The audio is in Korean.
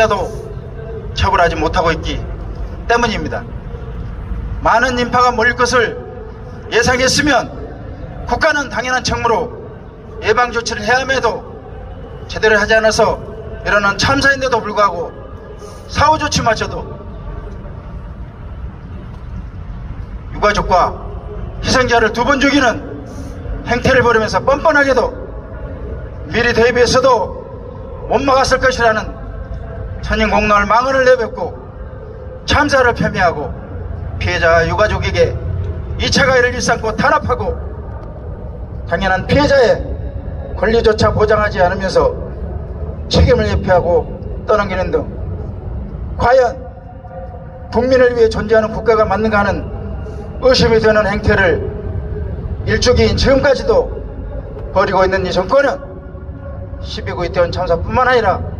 희생자도 처벌하지 못하고 있기 때문입니다. 많은 인파가 몰릴 것을 예상했으면 국가는 당연한 책무로 예방 조치를 해야 함에도 제대로 하지 않아서 이러는 참사인데도 불구하고 사후 조치마저도 유가족과 희생자를 두 번 죽이는 행태를 벌이면서 뻔뻔하게도 미리 대비해서도 못 막았을 것이라는 천인공로를 망언을 내뱉고 참사를 폄훼하고 피해자 유가족에게 2차 가해를 일삼고 탄압하고 당연한 피해자의 권리조차 보장하지 않으면서 책임을 회피하고 떠넘기는 등 과연 국민을 위해 존재하는 국가가 맞는가 하는 의심이 드는 행태를 일주기인 지금까지도 벌이고 있는 이 정권은 12구 이태원 참사뿐만 아니라